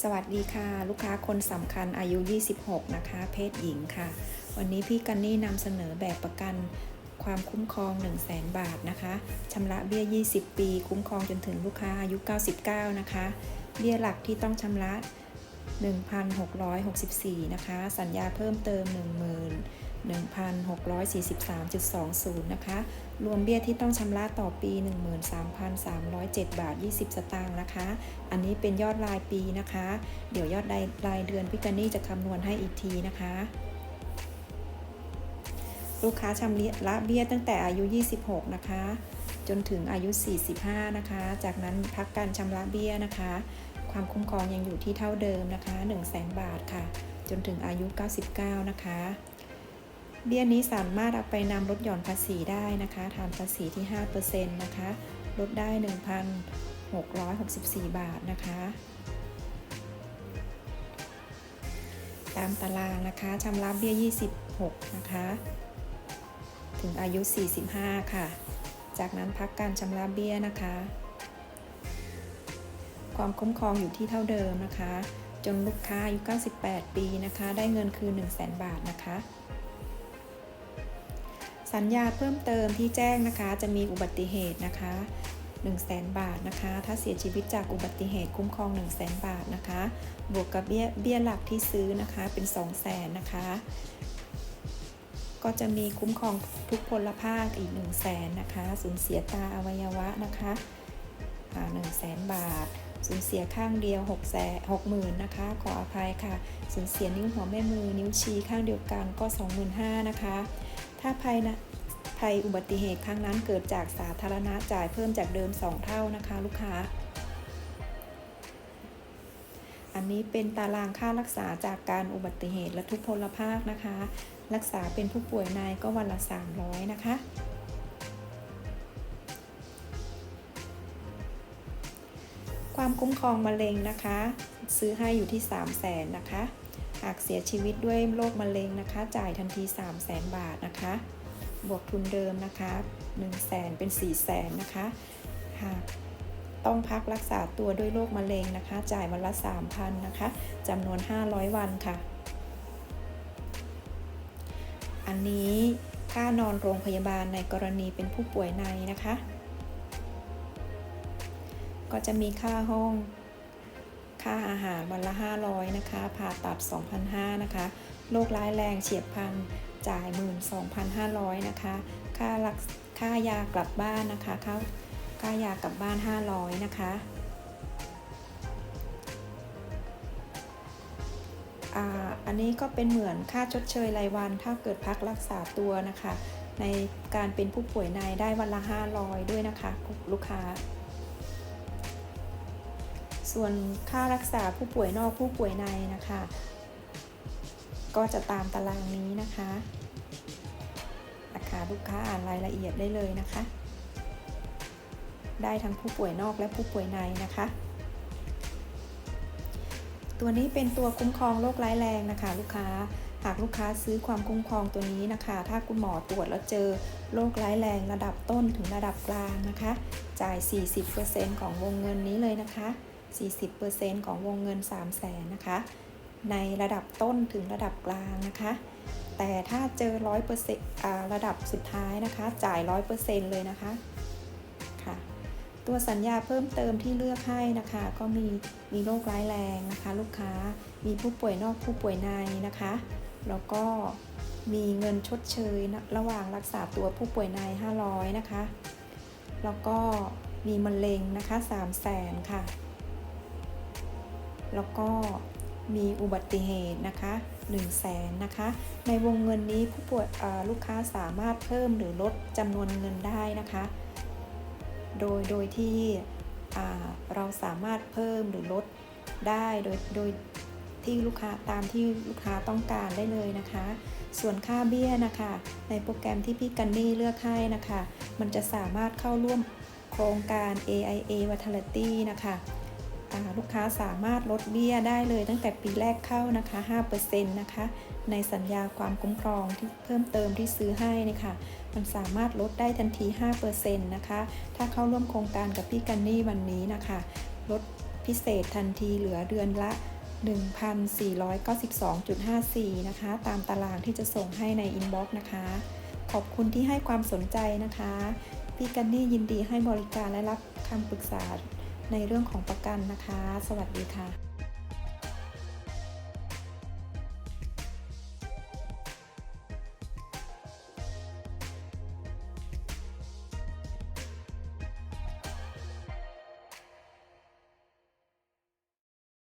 สวัสดีค่ะ ลูกค้าคนสำคัญอายุ 26 นะคะ เพศหญิงค่ะ วันนี้พี่กันนี่นำเสนอแบบประกันความคุ้มครอง 1 0 0 0 0แบาทนะคะชำระเบี้ย 20 ปี คุ้มครองจนถึงลูกค้าอายุ 99 นะคะ เบี้ยหลักที่ต้องชำระ 1,664 นะคะ สัญญาเพิ่มเติม10,000 1,643.20 นะคะ รวมเบี้ยที่ต้องชำระต่อปี 13,307 บาท 20 สตางค์นะคะ อันนี้เป็นยอดรายปีนะคะ เดี๋ยวยอดรายรายเดือนพี่กันนี่จะคำนวณให้อีกทีนะคะ ลูกค้าชำระเบี้ยตั้งแต่อายุ 26 นะคะ จนถึงอายุ 45 นะคะ จากนั้นพักการชำระเบี้ยนะคะ ความคุ้มครองยังอยู่ที่เท่าเดิมนะคะ 1 0 0 0 0 0 บาทค่ะ จนถึงอายุ 99 นะคะ เบี้ยนี้สามารถเอาไปนำลดหย่อนภาษีได้นะคะฐานภาษีที่ 5%นะคะ ลดได้ 1,664 บาทนะคะ ตามตารางนะคะชำระเบี้ย 26 นะคะ ถึงอายุ 45 ค่ะ จากนั้นพักการชำระเบี้ยนะคะ ความคุ้มครองอยู่ที่เท่าเดิมนะคะ จนลูกค้าอายุ 98 ปีนะคะ ได้เงินคืน 1,000 0 บาทนะคะ สัญญาเพิ่มเติมที่แจ้งนะคะ จะมีอุบัติเหตุนะคะ1 0 0 0 0แบาทนะคะ ถ้าเสียชีวิตจากอุบัติเหตุคุ้มครอง 1 0 0 0 0แบาทนะคะ บวกกับเบี้ยเบี้ยหลักที่ซื้อนะคะเป็น 2 0 0 0 0 0นะคะ ก็จะมีคุ้มครองทุกพลภาคอีก 1 0 0 0 0แสนนะคะสูญเสียตาอวัยวะนะคะหนึ่งแสนบาทสูญเสียข้างเดียว6แสนหกหมื่นนะคะ ขออภัยค่ะสูญเสียนิ้วหัวแม่มือนิ้วชี้ข้างเดียวกันก็ 25,000นะคะ ถ้าภัยนะภัยอุบัติเหตุครั้งนั้นเกิดจากสาธารณะจ่ายเพิ่มจากเดิม 2 เท่านะคะลูกค้า อันนี้เป็นตารางค่ารักษาจากการอุบัติเหตุและทุกพลภาคนะคะ รักษาเป็นผู้ป่วยในก็วันละ 300 นะคะความคุ้มครองมะเร็งนะคะ ซื้อให้อยู่ที่ 3 0 0แสนนะคะ หากเสียชีวิตด้วยโรคมะเร็งนะคะ จ่ายทันที 3 0 0แสนบาทนะคะ บวกทุนเดิมนะคะ1 0 0 0 0แสนเป็น 4 0 0แสนนะคะ หากต้องพักรักษาตัวด้วยโรคมะเร็งนะคะ จ่ายวันละ 3,000นะคะจำนวน 500 วันค่ะ อันนี้ค่านอนโรงพยาบาลในกรณีเป็นผู้ป่วยในนะคะ ก็จะมีค่าห้อง ค่าอาหารวันละ 500 นะคะ ผ่าตัด 2,500 นะคะ โรคร้ายแรงเฉียบพลัน จ่าย 12,500 นะคะ ค่ารักค่ายากลับบ้านนะคะ ค่าค่ายากลับบ้าน 500 นะคะอ่าอันนี้ก็เป็นเหมือนค่าชดเชยรายวัน ถ้าเกิดพักรักษาตัวนะคะ ในการเป็นผู้ป่วยในได้วันละ 500 ด้วยนะคะลูกค้า ส่วนค่ารักษาผู้ป่วยนอกผู้ป่วยในนะคะ ก็จะตามตารางนี้นะคะนะคะลูกค้าอ่านรายละเอียดได้เลยนะคะ ได้ทั้งผู้ป่วยนอกและผู้ป่วยในนะคะ ตัวนี้เป็นตัวคุ้มครองโรคร้ายแรงนะคะ ลูกค้าหากลูกค้าซื้อความคุ้มครองตัวนี้นะคะ ถ้าคุณหมอตรวจแล้วเจอโรคร้ายแรงระดับต้นถึงระดับกลางนะคะ จ่าย 40%ของวงเงินนี้เลยนะคะ 40%ของวงเงิน 3 0 0แสนนะคะ ในระดับต้นถึงระดับกลางนะคะ แต่ถ้าเจอ 100%ระดับสุดท้ายนะคะ จ่าย 100%เลยนะคะค่ะ ตัวสัญญาเพิ่มเติมที่เลือกให้นะคะ ก็มีมีโรคร้ายแรงนะคะ ลูกค้ามีผู้ป่วยนอกผู้ป่วยในนะคะ แล้วก็มีเงินชดเชยนะระหว่างรักษาตัวผู้ป่วยใน 500 นะคะ แล้วก็มีมะเร็งนะคะ 3 0 0แสนค่ะ แล้วก็มีอุบัติเหตุนะคะ1 0 0 0 0แสนนะคะ ในวงเงินนี้ผู้ป่วยลูกค้าสามารถเพิ่มหรือลดจำนวนเงินได้นะคะ โดยโดยที่เราสามารถเพิ่มหรือลดได้โดยโดยที่ลูกค้าตามที่ลูกค้าต้องการได้เลยนะคะ ส่วนค่าเบี้ยนะคะ ในโปรแกรมที่พี่กันนี่เลือกให้นะคะ มันจะสามารถเข้าร่วมโครงการ AIA Vitality นะคะ ลูกค้าสามารถลดเบี้ยได้เลยตั้งแต่ปีแรกเข้านะคะ 5%นะคะ ในสัญญาความคุ้มครองที่เพิ่มเติมที่ซื้อให้นะคะมันสามารถลดได้ทันที 5%นะคะ ถ้าเข้าร่วมโครงการกับพี่กันนี่วันนี้นะคะ ลดพิเศษทันทีเหลือเดือนละ 1,492.54 นะคะ ตามตารางที่จะส่งให้ในอินบ็อกซ์นะคะ ขอบคุณที่ให้ความสนใจนะคะ พี่กันนี่ยินดีให้บริการและรับคำปรึกษา ในเรื่องของประกันนะคะ สวัสดีค่ะ